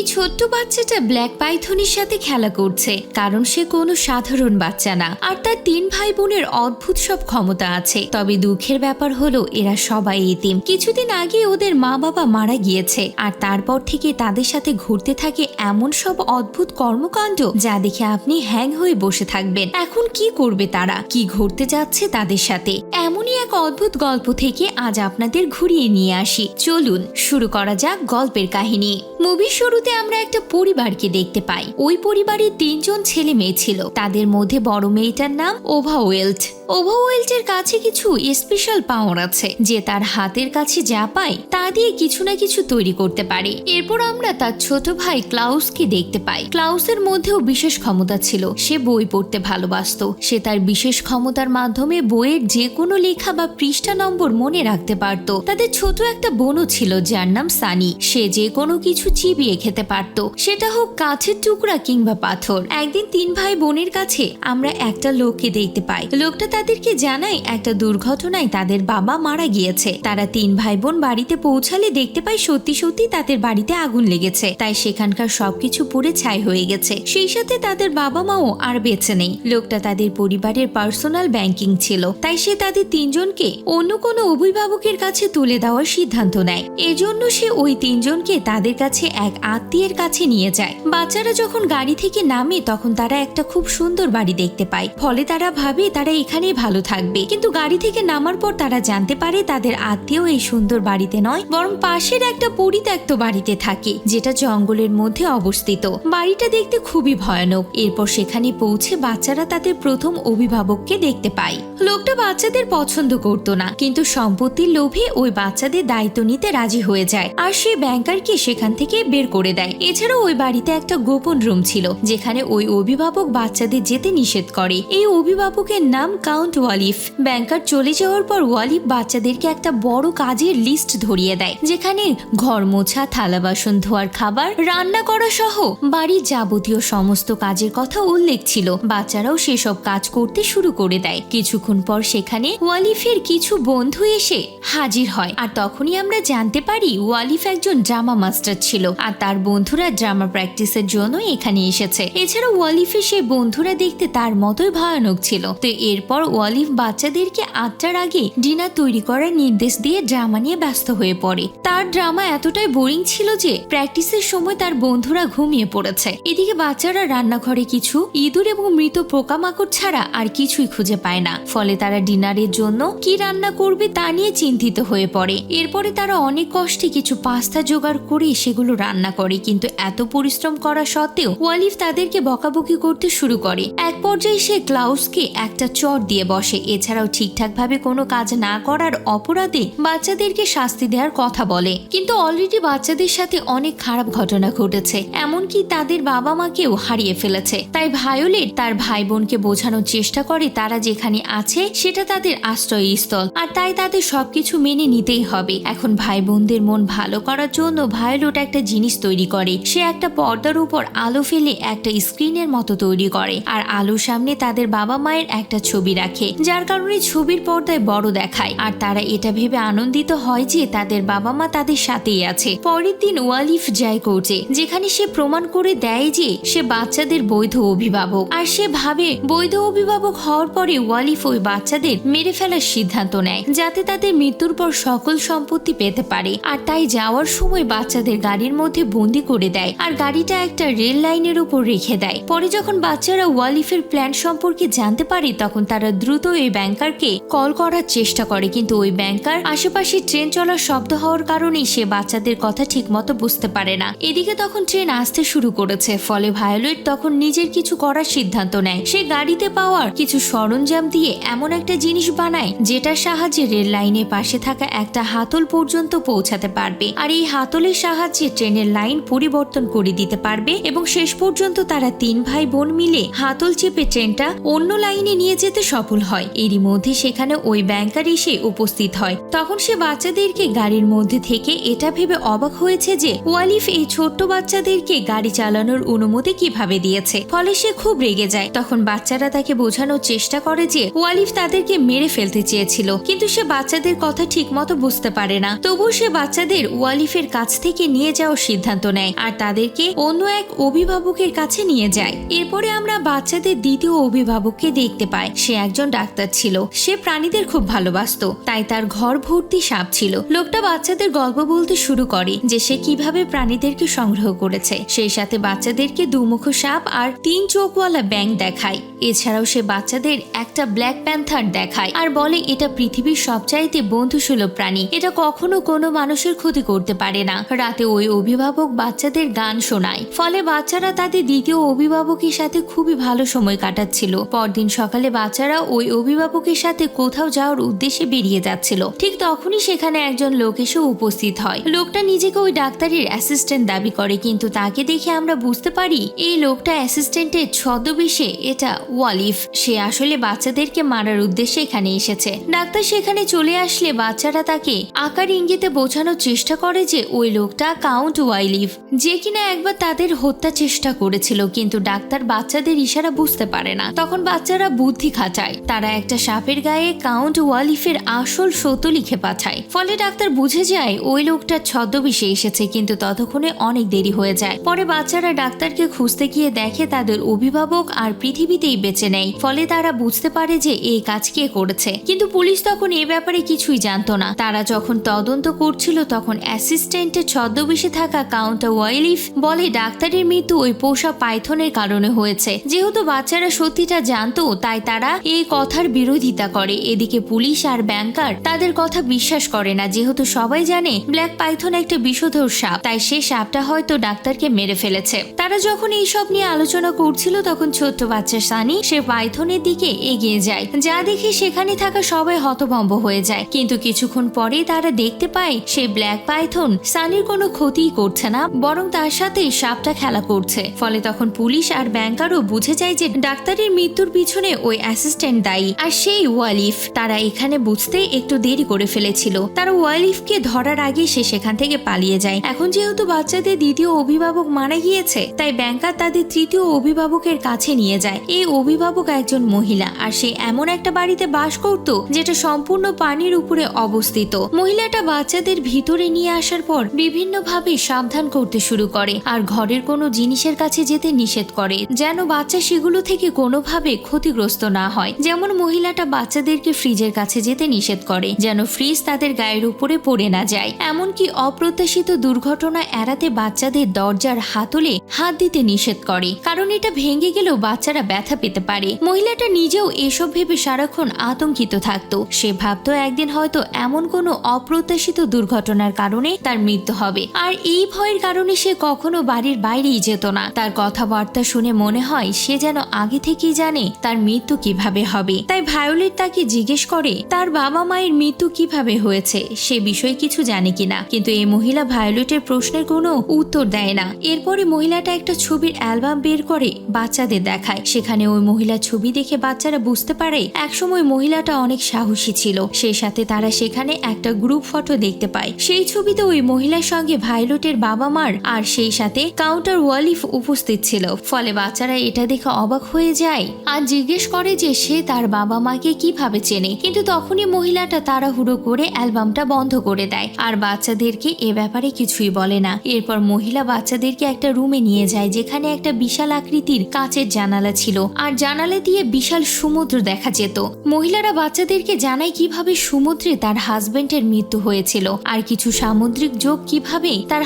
এই ছোট্ট বাচ্চাটা ব্ল্যাক পাইথনের সাথে খেলা করছে, কারণ সে কোনো সাধারণ বাচ্চা না। আর তার তিন ভাই বোনের অদ্ভুত সব ক্ষমতা আছে। তবে দুঃখের ব্যাপার হলো, এরা সবাই এতিম। কিছুদিন আগে ওদের মা বাবা মারা গিয়েছে, আর তারপর থেকে তাদের সাথে ঘুরতে থাকে এমন সব অদ্ভুত কর্মকাণ্ড যা দেখে আপনি হ্যাং হয়ে বসে থাকবেন। এখন কি করবে তারা? কি ঘুরতে যাচ্ছে তাদের সাথে? এমনই এক অদ্ভুত গল্প থেকে আজ আপনাদের ঘুরিয়ে নিয়ে আসি। চলুন, শুরু করা যাক গল্পের কাহিনী। মুভি শুরুতে আমরা একটা পরিবারকে দেখতে পাই। ওই পরিবারের তিনজন ছেলে মেয়ে ছিল। তাদের মধ্যে বড় মেয়েটার নাম ওভা ওয়েল্ট। ওভা কাছে কিছু স্পেশাল পাওয়ার আছে। যে তার হাতের কাছে যা পায়, তা দিয়ে কিছু না কিছু তৈরি করতে পারে। এরপর আমরা তার ছোট ভাই ক্লাউসকে দেখতে পাই। ক্লাউসের মধ্যেও বিশেষ ক্ষমতা ছিল। সে বই পড়তে ভালোবাসতো। সে তার বিশেষ ক্ষমতার মাধ্যমে বইয়ের যে কোনো লেখা বা পৃষ্ঠা নম্বর মনে রাখতে পারত। তাদের ছোট একটা বোনও ছিল, যার নাম সানি। সে যে কোনো কিছু চিবিয়ে খেতে পারত। সেটা হোক কাছের টুকরা কিংবা পাথর। একদিন তিন ভাই বোনের কাছে আমরা একটা লোককে দেখতে পাই। লোকটা তাদেরকে জানায় একটা দুর্ঘটনায় তাদের বাবা মারা গিয়েছে। তারা তিন ভাই বোন বাড়িতে পৌঁছালে দেখতে পাই সত্যি সত্যি তাদের বাড়িতে আগুন লেগেছে। তাই সেখানকার সবকিছু পুড়ে ছাই হয়ে গেছে। সেই সাথে তাদের বাবা মাও আর বেঁচে নেই। লোকটা তাদের পরিবারের পার্সোনাল ব্যাংকিং ছিল। তাই সে তাদের তিনজনকে অন্য কোনো অভিভাবকের কাছে তুলে দেওয়ার সিদ্ধান্ত নেয়। এজন্য সে ওই তিনজনকে তাদের কাছে এক আত্মীয়ের কাছে নিয়ে যায়। বাচ্চারা যখন গাড়ি থেকে নামে, তখন তারা একটা খুব সুন্দর বাড়ি দেখতে পায়। ফলে তারা ভাবে তারা এখানেই ভালো থাকবে। কিন্তু গাড়ি থেকে নামার পর তারা জানতে পারে তাদের আত্মীয় এই সুন্দর বাড়িতে নয়, বরং পাশের একটা পরিত্যক্ত বাড়িতে থাকে, যেটা জঙ্গলের মধ্যে অবস্থিত। বাড়িটা দেখতে খুবই ভয়ানক। এরপর সেখানে পৌঁছে বাচ্চারা তাদের প্রথম অভিভাবককে দেখতে পায়। লোকটা বাচ্চাদের পছন্দ করতো না, কিন্তু সম্পত্তির লোভে ওই বাচ্চাদের দায়িত্ব নিতে রাজি হয়ে যায়। আর সে ব্যাংকারকে সেখান থেকে বের করে দেয়। এছাড়াও ওই বাড়িতে একটা গোপন রুম ছিল, যেখানে ওই অভিভাবক বাচ্চাদের যেতে নিষেধ করে। এই অভিভাবকের নাম কাউন্ট ওয়ালিফ। ব্যাংকার চলে যাওয়ার পর ওয়ালিফ বাচ্চাদেরকে একটা বড় কাজের লিস্ট ধরিয়ে দেয়, যেখানে ঘর মোছা, থালা বাসন, ধোয়ার খাবার, রান্না করা সহ বাড়ির যাবতীয় সমস্ত কাজের কথা উল্লেখ ছিল। বাচ্চারাও সেসব কাজ করতে শুরু করে দেয়। কিছুক্ষণ পর সেখানে ওয়ালিফের কিছু বন্ধু এসে হাজির হয়। আর তখনই আমরা জানতে পারি, ওয়ালিফ একজন ড্রামা মাস্টার ছিল। আর তার বন্ধুরা ড্রামা প্র্যাকটিসের জন্য এখানে এসেছে। এছাড়া ওয়ালিফের সেই বন্ধুরা দেখতে তার মতোই ভয়ানক ছিল। তো এরপর ওয়ালিফ বাচ্চাদেরকে আটটার আগে ডিনার তৈরি করার নির্দেশ দিয়ে ড্রামা নিয়ে ব্যস্ত হয়ে পড়ে। তার ড্রামা এতটাই বোরিং ছিল যে প্র্যাকটিসের সময় তার বন্ধুরা ঘুমিয়ে পড়েছে। এদিকে বাচ্চারা রান্নাঘরে কিছু ইঁদুর এবং মৃত পোকামাকড় ছাড়া আর কিছুই খুঁজে পায় না। ফলে তারা ডিনারের জন্য কি রান্না করবে তা নিয়ে চিন্তিত হয়ে পড়ে। এরপরে তারা অনেক কষ্টে কিছু পাস্তা জোগাড় করে সেগুলো রান্না করে। কিন্তু এত পরিশ্রম করা সত্ত্বেও ওয়ালিফ তাদেরকে বকাবকি করতে শুরু করে। এক পর্যায়ে সে ক্লাউসকে একটা চট দিয়ে বসে। এছাড়াও ঠিকঠাক ভাবে কোনো কাজ না করার অপরাধে বাচ্চাদেরকে শাস্তি দেওয়ার কথা বলে। কিন্তু অলরেডি বাচ্চাদের সাথে অনেক খারাপ ঘটনা ঘটেছে। এমনকি তাদের বাবা মাকেও হারিয়ে ফেলেছে। তাই ভায়োলেট তার ভাই বোনকে বোঝানোর চেষ্টা করে, তারা যেখানে আছে সেটা তাদের আশ্রয়স্থল। আর তাই তাদের সবকিছু মেনে নিতেই হবে। এখন ভাই বোনদের মন ভালো করার জন্য ভায়োলেট একটা জিনিস তৈরি করে। সে একটা পর্দার উপর আলো ফেলে একটা স্ক্রিনের মতো তৈরি করে আর আলোর সামনে তাদের বাবা মায়ের একটা ছবি রাখে, যার কারণে ছবির পর্দায় বড় দেখায়। আর তারা এটা ভেবে আনন্দিত হয় যে তাদের বাবা মা তাদের সাথেই আছে। পরের দিন ওয়ালিফ যায় কোর্টে, যেখানে সে প্রমাণ করে দেয় যে সে বাচ্চাদের বৈধ অভিভাবক। আর সে ভাবে বৈধ অভিভাবক হওয়ার পরে ওয়ালিফ ওই বাচ্চাদের মেরে ফেলার সিদ্ধান্ত নেয়, যাতে তাদের মৃত্যুর পর সকল সম্পত্তি পেতে পারে। আর তাই যাওয়ার সময় বাচ্চাদের গাড়ির মধ্যে বন্দি করে দেয় আর গাড়িটা একটা রেল লাইনের উপর রেখে দেয়। পরে যখন বাচ্চারা ওয়ালিফের প্ল্যান সম্পর্কে জানতে পারে, তখন তারা দ্রুত এই ব্যাংকারকে কল করার চেষ্টা করে। কিন্তু ওই ব্যাংকার আশেপাশে ট্রেন চলার শব্দ হওয়ার কারণেই সে বাচ্চাদের কথা ঠিকমতো বুঝতে পারে না। এদিকে তখন ট্রেন আসতে শুরু করেছে, ফলে ভায়োলেট তখন নিজের কিছু করার সিদ্ধান্ত নেয়। সে গাড়িতে পাওয়ার কিছু সরঞ্জাম দিয়ে এমন একটা জিনিস বানায়, যেটার সাহায্যে রেল লাইনের পাশে থাকা একটা হাতল পর্যন্ত পৌঁছাতে পারবে। আর এই হাতলের সাহায্যে ট্রেনের লাইন পরিবর্তন করে দিতে পারবে এবং শেষ পর্যন্ত তারা তিন ভাই বোন মিলে হাতল চেপে ট্রেনটা অন্য লাইনে নিয়ে যেতে সফল হয়। এরই মধ্যে সেখানে ওই ব্যাংকার এসে উপস্থিত হয়। তখন সে বাচ্চাদেরকে গাড়ির মধ্যে থেকে এটা ভেবে অবাক হয়েছে যে ওয়ালিফ এই ছোট্ট বাচ্চাদেরকে গাড়ি চালানোর অনুমতি কীভাবে দিয়েছে। ফলে সে খুব রেগে যায়। তখন বাচ্চারা তাকে বোঝানোর চেষ্টা করে যে ওয়ালিফ তাদেরকে মেরে ফেলতে চেয়েছিল। কিন্তু সে বাচ্চাদের কথা ঠিক মতো বুঝতে পারে না। তবুও সে বাচ্চাদের ওয়ালিফের কাছ থেকে নিয়ে যাওয়ার সিদ্ধান্ত নেয় আর তাদেরকে অন্য এক অভিভাবকের কাছে নিয়ে যায়। এরপরে আমরা বাচ্চাদের দ্বিতীয় অভিভাবককে দেখতে পাই। সে একজন ডাক্তার ছিল। সে প্রাণীদের খুব ভালোবাসতো, তাই তার ঘর ভর্তি সাপ ছিল। লোকটা বাচ্চাদের গল্প বলতে শুরু করে যে সে কীভাবে প্রাণীদেরকে সংগ্রহ করেছে। সেই সাথে বাচ্চাদেরকে দুমুখ সাপ আর তিন চোখওয়ালা ব্যাং দেখায়। এছাড়াও সে বাচ্চাদের একটা ব্ল্যাক প্যান্থার দেখায় আর বলে, এটা পৃথিবীর সবচাইতে বন্ধুসুলভ প্রাণী। এটা কখনো কোনো মানুষের ক্ষতি করতে পারে না। রাতে ওই অভিভাবক বাচ্চাদের গান শোনায়। ফলে বাচ্চারা তাদের দ্বিতীয় অভিভাবকের সাথে খুবই ভালো সময় কাটাচ্ছিল। পরদিন সকালে বাচ্চারা ওই অভিভাবকের সাথে কোথাও যাওয়ার উদ্দেশ্যে বেরিয়ে যাচ্ছিল। ঠিক তখনই সেখানে একজন লোক এসে উপস্থিত হয়। লোকটা নিজেকে ওই ডাক্তারের অ্যাসিস্ট্যান্ট দাবি করে, কিন্তু তাকে দেখে আমরা বুঝতে পারি, এই লোকটা অ্যাসিস্ট্যান্টের ছদ্মবেশে এটা ওয়ালিফ। সে আসলে বাচ্চাদেরকে মারার উদ্দেশ্যে এখানে এসেছে। ডাক্তার সেখানে চলে আসলে বাচ্চারা তাকে আকার ইঙ্গিতে বোঝানোর চেষ্টা করে যে ওই লোকটা কাউন্ট ওয়াইলিফ। যে কিনা একবার তাদের হত্যা চেষ্টা করেছিল, কিন্তু ডাক্তার বাচ্চাদের ইশারা বুঝতে পারে না। তখন বাচ্চারা বুদ্ধি খাটায়। তারা একটা সাপের গায়ে কাউন্ট ওয়ালিফের আসল সত্য লিখে পাঠায়। ফলে ডাক্তার বুঝে যায়, ওই লোকটা ছদ্মবেশে এসেছে, কিন্তু ততক্ষণে অনেক দেরি হয়ে যায়। পরে বাচ্চারা ডাক্তারকে খুঁজতে গিয়ে দেখে তাদের অভিভাবক আর পৃথিবীতেই বেঁচে নেই। ফলে তারা বুঝতে পারে যে এই কাজ কে করেছে। কিন্তু পুলিশ তখন এ ব্যাপারে কিছুই জানতো না। তারা যখন তদন্ত করছিল, তখন অ্যাসিস্ট্যান্টের ছদ্মবেশে থাকা কাউন্টার ওয়াইলিফ বলে ডাক্তারের মৃত্যু ওই পোষা পাইথনের কারণে হয়েছে। যেহেতু বাচ্চারা সত্যিটা জানতো, তাই তারা এই কথার বিরোধিতা করে। এদিকে পুলিশ আর ব্যাংকার তাদের কথা বিশ্বাস করে না। যেহেতু সবাই জানে, ব্ল্যাক পাইথন একটা বিষধর সাপ, তাই সে সাপটা হয়তো ডাক্তারকে মেরে ফেলেছে। তারা যখন এইসব নিয়ে আলোচনা করছিল, তখন ছোট্ট বাচ্চা সানি সে পাইথনের দিকে এগিয়ে যায়। যা দেখে সেখানে থাকা সবাই হতভম্ব হয়ে যায়। কিন্তু কিছুক্ষণ পরে তারা দেখতে পায় সেই ব্ল্যাক পাইথন সানির কোনো ক্ষতিই করছে না। বরং তার সাথে সাপটা খেলা করছে। ফলে তখন পুলিশ আর ব্যাংকারও বুঝে যায় যে ডাক্তারের মৃত্যুর পিছনে ওই অ্যাসিস্ট্যান্ট দায়ী আর সেই ওয়ালিফ। তারা এখানে বুঝতে একটু দেরি করে ফেলেছিল। তারা ওয়ালিফকে ধরার আগে সে সেখান থেকে পালিয়ে যায়। এখন যেহেতু বাচ্চাদের দ্বিতীয় অভিভাবক মারা গিয়েছে, তাই ব্যাংকার তাদের তৃতীয় অভিভাবকের কাছে নিয়ে যায়। এই অভিভাবক একজন মহিলা আর সে এমন একটা বাড়িতে বাস করত যেটা সম্পূর্ণ পানির উপরে অবস্থিত। মহিলাটা বাচ্চাদের ভিতরে নিয়ে আসার পর বিভিন্নভাবে সাবধান করতে শুরু করে আর ঘরের কোনো জিনিসের কাছে যেতে নিষেধ করে, যেন বাচ্চা সেগুলো থেকে কোনোভাবে ক্ষতিগ্রস্ত না হয়। যেমন মহিলাটা বাচ্চাদেরকে ফ্রিজের কাছে যেতে নিষেধ করে, যেন ফ্রিজ তাদের গায়ের উপরে পড়ে না যায়। এমনকি অপ্রত্যাশিত দুর্ঘটনা এড়াতে বাচ্চাদের দরজার হাতলে হাত দিতে নিষেধ করে, কারণ এটা ভেঙে গেলেও বাচ্চারা ব্যথা পেতে পারে। মহিলাটা নিজেও এসব ভেবে সারাক্ষণ আতঙ্কিত থাকতো। সে ভাবতো একদিন হয়তো এমন কোনো অপ্রত্যাশিত দুর্ঘটনার কারণে তার মৃত্যু হবে। আর এই ভয়ের কারণে সে কখনো বাড়ির বাইরেই যেত না। তার কথাবার্তা শুনে মনে হয় সে যেন আগে থেকেই জানে তার মৃত্যু কীভাবে হবে। তাই ভায়োলেট তাকে জিজ্ঞেস করে, তার বাবা মায়ের মৃত্যু কীভাবে হয়েছে? সে বিষয়ে কিছু জানে কিনা? কিন্তু এই মহিলা ভায়োলেটের প্রশ্নের কোনো উত্তর দেয় না। এরপরে মহিলাটা একটা ছবির অ্যালবাম বের করে বাচ্চাদের দেখায়। সেখানে ওই মহিলার ছবি দেখে বাচ্চারা বুঝতে পারে, একসময় মহিলাটা অনেক সাহসী ছিল। সেই সাথে তারা সেখানে একটা গ্রুপ ফটো দেখতে পায়। সেই ছবিতে ওই মহিলার সঙ্গে ভায়োলেটের বাবা মার আর সেই সাথে কাউন্টার ওয়ালিফ উপস্থিত ছিল। ফলে বাচ্চারা এটা দেখে অবাক হয়ে যায় আর জিজ্ঞেস করে যে সে তার বাবা মাকে কীভাবে চেনে। কিন্তু তখনই মহিলাটা তাড়াহুড়ো করে অ্যালবামটা বন্ধ করে দেয়। আর বাচ্চাদেরকে এ ব্যাপারে কিছুই বলে না। এরপর মহিলা বাচ্চাদেরকে একটা রুমে নিয়ে যায়, যেখানে একটা বিশাল আকৃতির কাচের জানালা ছিল। আর জানালা দিয়ে বিশাল সমুদ্র দেখা যেত। মহিলারা বাচ্চাদেরকে জানায় কীভাবে সমুদ্রে তার হাজবেন্ডের মৃত্যু হয়েছিল। আর কিছু সামুদ্রিক যোগ কীভাবে তার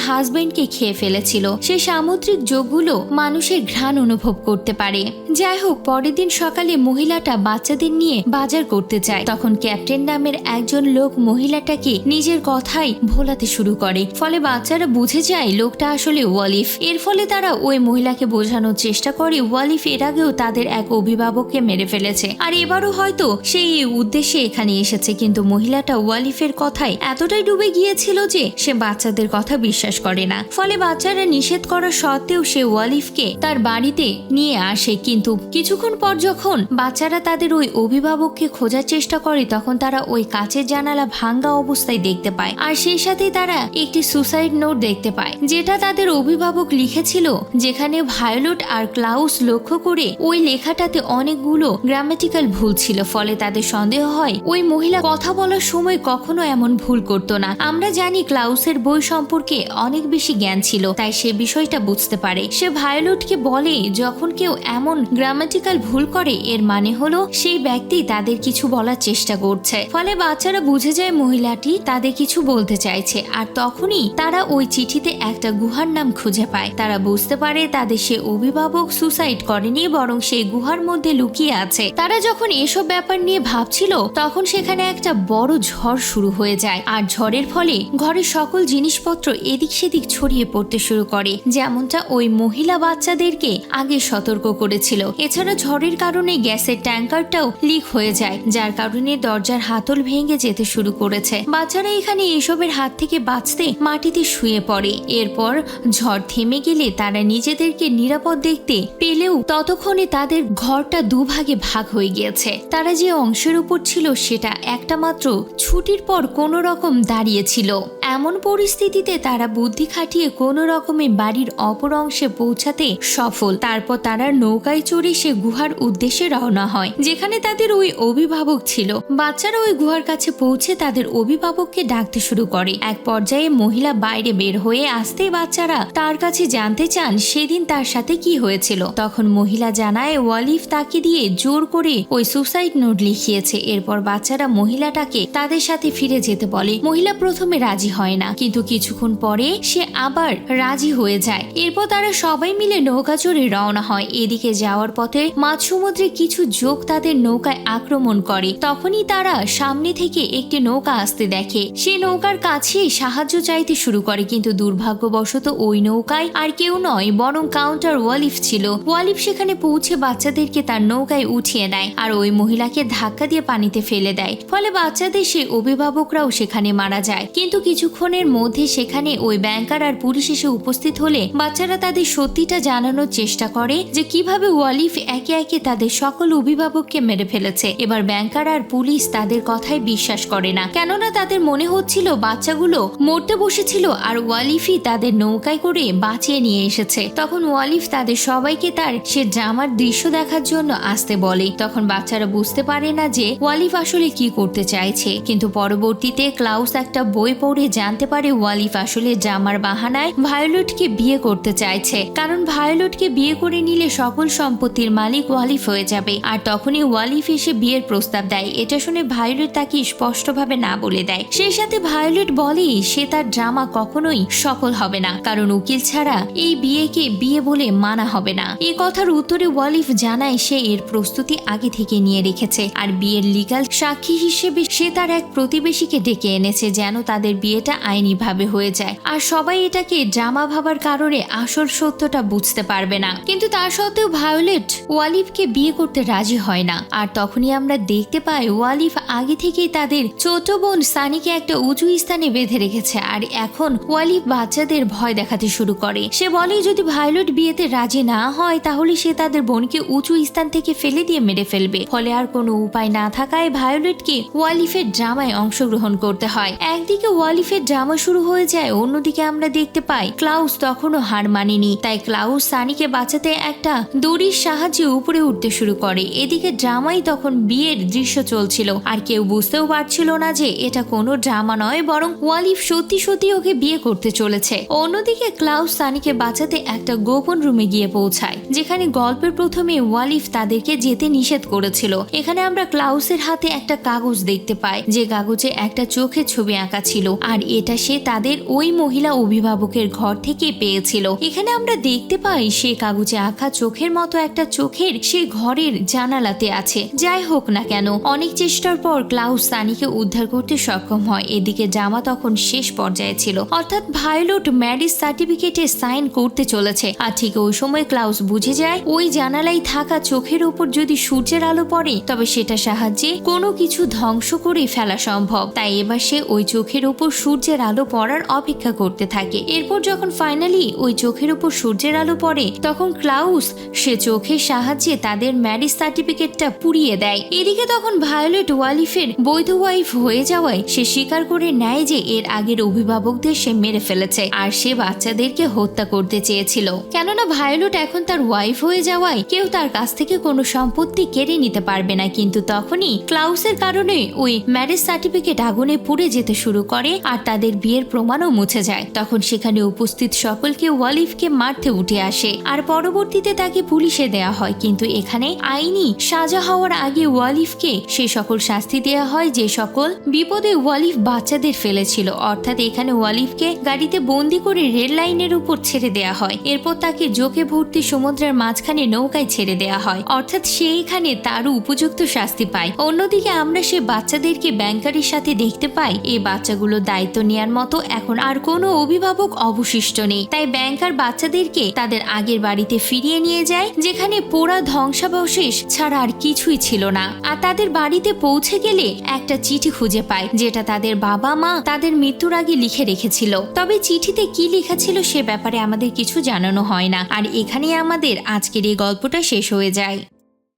হাজবেন্ডকে খেয়ে ফেলেছিল। সেই সামুদ্রিক যোগগুলো মানুষের ঘ্রাণ অনুভব করতে পারে। যাই হোক, পরের দিন সকালে মহিলাটা বাচ্চাদের নিয়ে বাজার করতে যায়। তখন ক্যাপ্টেন নামের একজন লোক মহিলাটাকে নিজের কথাই ভোলাতে শুরু করে। ফলে বাচ্চারা বুঝে যায় লোকটা আসলে ওয়ালিফ। এর ফলে তারা ওই মহিলাকে বোঝানোর চেষ্টা করে, ওয়ালিফ এর আগেও তাদের এক অভিভাবককে মেরে ফেলেছে। আর এবারও হয়তো সেই উদ্দেশ্যে এখানে এসেছে, কিন্তু মহিলাটা ওয়ালিফের কথায় এতটাই ডুবে গিয়েছিল যে সে বাচ্চাদের কথা বিশ্বাস করে না। ফলে বাচ্চারা নিষেধ করা সত্ত্বেও সে ওয়ালিফকে তার বাড়িতে নিয়ে আসে। কিন্তু কিছুক্ষণ পর যখন বাচ্চারা তাদের ওই অভিভাবককে খোঁজার চেষ্টা করে, তখন তারা ওই কাচের জানালা ভাঙ্গা অবস্থায় দেখতে পায়। আর সেই সাথে তারা একটি সুসাইড নোট দেখতে পায়, যেটা তাদের অভিভাবক লিখেছিল, যেখানে ভায়োলট আর ক্লাউস লক্ষ্য করে ওই লেখাটাতে অনেকগুলো গ্রামাটিক্যাল ভুল ছিল, ফলে তাদের সন্দেহ হয়, ওই মহিলা কথা বলার সময় কখনো এমন ভুল করতো না। আমরা জানি ক্লাউসের বই সম্পর্কে অনেক বেশি জ্ঞান ছিল, তাই সে বিষয়টা বুঝতে পারে। সে ভায়োলেটকে বলে, যখন কেউ এমন গ্রামাটিক্যাল ভুল করে, এর মানে হলো সেই ব্যক্তি তাদের কিছু বলার চেষ্টা করছে। ফলে বাচ্চারা বুঝে যায় মহিলাটি তাদের কিছু বলতে চাইছে, আর তখনই তারা ওই চিঠিতে একটা গুহার নাম খুঁজে পায়। তারা বুঝতে পারে তাদের সে অভিভাবক সুসাইড করেনি, বরং সেই গুহার মধ্যে লুকিয়ে আছে। তারা যখন এসব ব্যাপার নিয়ে ভাবছিল, তখন সেখানে একটা বড় ঝড় শুরু হয়ে যায়। আর ঝড়ের ফলে ঘরের সকল জিনিসপত্র এদিক সেদিক ছড়িয়ে পড়তে শুরু করে। যেমনটা ওই মহিলা বাচ্চাদেরকে আগে সতর্ক করেছিল। এছাড়া ঝড়ের কারণে গ্যাসের ট্যাঙ্কারটাও লিক হয়ে যায়, যার কারণে দরজার হাতল ভেঙে যেতে শুরু করেছে। বাচ্চারা এখানে এসবের হাত থেকে বাঁচতে মাটিতে শুয়ে পড়ে। এরপর ঝড় থেমে গেলে তারা নিজেদেরকে নিরাপদ দেখতে পেলেও ততক্ষণে তাদের ঘরটা দুভাগে ভাগ হয়ে গিয়েছে। তারা যে অংশের উপর ছিল সেটা একটা মাত্র ছুটির পর কোনো রকম দাঁড়িয়েছিল এমন পরিস্থিতিতে তারা বুদ্ধি খাটিয়ে কোনো রকমে বাড়ির অপর অংশে পৌঁছাতে সফল। তারপর তারা নৌকায় চড়ে সে গুহার উদ্দেশ্যে রওনা হয়, যেখানে তাদের ওই অভিভাবক ছিল। বাচ্চারা ওই গুহার কাছে পৌঁছে তাদের অভিভাবককে ডাকতে শুরু করে। এক পর্যায়ে মহিলা বাইরে বের হয়ে আসতেই বাচ্চারা তার কাছে জানতে চান সেদিন তার সাথে কি হয়েছিল। তখন মহিলা জানায়, ওয়ালিফ তাকে দিয়ে জোর করে ওই সুসাইড নোট লিখিয়েছে। এরপর বাচ্চারা মহিলাটাকে তাদের সাথে ফিরে যেতে বলে। মহিলা প্রথমে রাজি হয় না। কিন্তু কিছুক্ষণ পরে সে আবার রাজি হয়ে যায়। এরপর তারা সবাই মিলে নৌকা চড়ে রওনা হয়। এদিকে যাওয়ার পথে মাঝ সমুদ্রে কিছু যোগ তাদের নৌকায় আক্রমণ করে। তখনই তারা সামনে থেকে একটি নৌকা আসতে দেখে। সে নৌকার কাছে সাহায্য চাইতে শুরু করে, কিন্তু দুর্ভাগ্যবশত ওই নৌকায় আর কেউ নয়, বরং কাউন্টার ওয়ালিফ ছিল। ওয়ালিফ সেখানে পৌঁছে বাচ্চাদেরকে তার নৌকায় উঠিয়ে নেয় আর ওই মহিলাকে ধাক্কা দিয়ে পানিতে ফেলে দেয়। ফলে বাচ্চাদের সে অভিভাবকরাও সেখানে মারা যায়। কিন্তু কিছুক্ষণের মধ্যে সেখানে ওই ব্যাংকার আর পুলিশ এসে উপস্থিত হলে বাচ্চারা তাদের সত্যিটা জানানোর চেষ্টা করে যে কীভাবে ওয়ালিফ একে একে তাদের সকল অভিভাবককে মেরে ফেলেছে। এবার ব্যাংকার আর পুলিশ তাদের কথায় বিশ্বাস করে না। কেননা তাদের মনে হচ্ছিল বাচ্চাগুলো মরতে বসেছিল আর ওয়ালিফই তাদের নৌকায় করে বাঁচিয়ে নিয়ে এসেছে। তখন ওয়ালিফ তাদের সবাইকে তার সে জামার দৃশ্য দেখার জন্য আসতে বলে। তখন বাচ্চারা বুঝতে পারে না যে ওয়ালিফ আসলে কি করতে চাইছে। কিন্তু পরবর্তীতে ক্লাউস একটা বই পড়ে জানতে পারে ওয়ালিফ আসলে জামার বাহানায় ভায়োলেটকে বিয়ে করতে চাইছে। কারণ ভায়োলেটকে বিয়ে করে নিলে সকল সম্পত্তির মালিক ওয়ালিফ হয়ে যাবে। আর তখনই ওয়ালিফ এসে বিয়ের প্রস্তাব দেয়। এটা শুনে ভায়োলেট তাকে স্পষ্টভাবে না বলে দেয়। সেই সাথে ভায়োলেট বলে, সে তার ড্রামা কখনোই সফল হবে না। কারণ উকিল ছাড়া এই বিয়েকে বিয়ে বলে মানা হবে না। এই কথার উত্তরে ওয়ালিফ জানায়, সে এর প্রস্তুতি আগে থেকে নিয়ে রেখেছে। আর বিয়ের লিগাল সাক্ষী হিসেবে সে তার এক প্রতিবেশীকে ডেকে এনেছে, যেন তাদের বিয়েটা আইনিভাবে হয়ে যায়। আর সবাই এটাকে ড্রামা ভাবার কারণে আসল সত্যটা বুঝতে পারবে না। কিন্তু তা সত্ত্বেও ভায়োলেট ওয়ালিফকে বিয়ে করতে রাজি হয় না। আর তখনই আমরা দেখতে পাই ওয়ালিফ আগে থেকেই তাদের ছোট বোন সানিকে একটা উঁচু স্থানে বেঁধে রেখেছে। আর এখন ওয়ালিফ বাচ্চাদের ভয় দেখাতে শুরু করে। সে বলে যদি ভায়োলেট বিয়েতে রাজি না হয়, তাহলে সে তাদের বোনকে উঁচু স্থান থেকে ফেলে দিয়ে মেরে ফেলবে। ফলে আর কোনো উপায় না থাকায় ভায়োলেটকে ওয়ালিফের ড্রামায় অংশগ্রহণ করতে হয়। একদিকে ওয়ালিফের ড্রামা শুরু হয়ে যায়, অন্যদিকে আমরা দেখতে পাই ক্লাউস তখনও হার মানেনি। তাই ক্লাউস সানিকে বাঁচাতে একটা দড়ির সাহায্যে উপরে উঠতে শুরু করে। এদিকে ড্রামাই তখন বিয়ের দৃশ্য চলছিল। আর কেউ বুঝতেও পারছিল না যে এটা কোনো ড্রামা নয়, বরং ওয়ালিফ সত্যি সত্যি ওকে বিয়ে করতে চলেছে। অন্যদিকে ক্লাউস সানিকে বাঁচাতে একটা গোপন রুমে গিয়ে পৌঁছায়, যেখানে গল্পের প্রথমে ওয়ালিফ তাদেরকে যেতে নিষেধ করেছিল। এখানে আমরা ক্লাউসের হাতে একটা কাগজ দেখতে পাই, যে কাগজে একটা চোখের ছবি আঁকা ছিল। আর এটা সে তাদের ওই মহিলা অভিভাবকের ঘর থেকে পেয়েছিল। এখানে আমরা দেখতে পাই সে কাগজে আঁকা চোখের মতো একটা চোখের সে ঘরের জানালাতে আছে। যাই হোক না কেন, অনেক চেষ্টার পর ক্লাউস সানিকে উদ্ধার করতে সক্ষম হয়। এদিকে জামা তখন শেষ পর্যায়ে ছিল। অর্থাৎ ভায়োলট ম্যারিজ সার্টিফিকেটে সাইন করতে চলেছে। আর ঠিক ওই সময় ক্লাউস বুঝে যায়, ওই জানালাই থাকা চোখের ওপর যদি সূর্যের আলো পড়ে, তবে সেটা সাহায্যে কোনো কিছু ধ্বংস করে ফেলা সম্ভব। তাই এবার সে ওই চোখের উপর সূর্যের আলো পড়ার অপেক্ষা করতে থাকে। এরপর যখন ফাইনালি ওই চোখের উপর সূর্যের আলো পড়ে, তখন ক্লাউস সে চোখের সাহায্যে তাদের ম্যারিজ সার্টিফিকেটটা পুড়িয়ে দেয়। এদিকে তখন ভায়োলেট ওয়ালিফের বৈধ ওয়াইফ হয়ে যাওয়ায় সে স্বীকার করে নেয় যে এর আগের অভিভাবকদের সে মেরে ফেলেছে আর সে বাচ্চাদেরকে হত্যা করতে চেয়েছিল। কেননা ভায়োলেট এখন তার ওয়াইফ হয়ে যাওয়ায় কেউ তার কাছ থেকে কোনো সম্পত্তি কেড়ে নিতে পারবে না, কিন্তু তখনই ক্লাউসের কারণে ওই ম্যারেজ সার্টিফিকেট আগুনে পুড়ে যেতে শুরু করে আর তাদের বিয়ের প্রমাণও মুছে যায়। তখন সেখানে উপস্থিত সকলকে ওয়ালিফকে মারতে উঠে আসে। আর পরবর্তীতে তাকে পুলিশে দেয়া হয়। কিন্তু এখানে আইনি সাজা হওয়ার আগে ওয়ালিফকে সে সকল শাস্তি দেয়া হয় যে সকল বিপদে ওয়ালিফ বাচ্চাদের ফেলেছিল। অর্থাৎ এখানে ওয়ালিফকে গাড়িতে বন্দি করে রেল লাইনের উপর ছেড়ে দেয়া হয়। এরপর তাকে জোকে ভর্তি সমুদ্রের মাঝখানে নৌকায় ছেড়ে দেয়া হয়। অর্থাৎ সে এখানে তারও উপযুক্ত শাস্তি পায়। অন্যদিকে আমরা সে বাচ্চাদেরকে ব্যাংকারের সাথে দেখতে পাই। এই বাচ্চাগুলো দায়িত্ব নেয়ার মতো এখন আর কোনো অভিভাবক অবশিষ্ট নেই। তাই ব্যাংকার বাচ্চাদেরকে তাদের আগের বাড়িতে ফিরিয়ে নিয়ে যায়, যেখানে পোড়া ধ্বংসাবশেষ ছাড়া আর কিছুই ছিল না। আর তাদের বাড়িতে পৌঁছে গেলে একটা চিঠি খুঁজে পায়, যেটা তাদের বাবা মা তাদের মৃত্যুর আগে লিখে রেখেছিল। তবে চিঠিতে কি লেখা ছিল সে ব্যাপারে আমাদের কিছু জানানো হয় না। আর এখানেই আমাদের আজকের এই গল্পটা শেষ হয়ে যায়।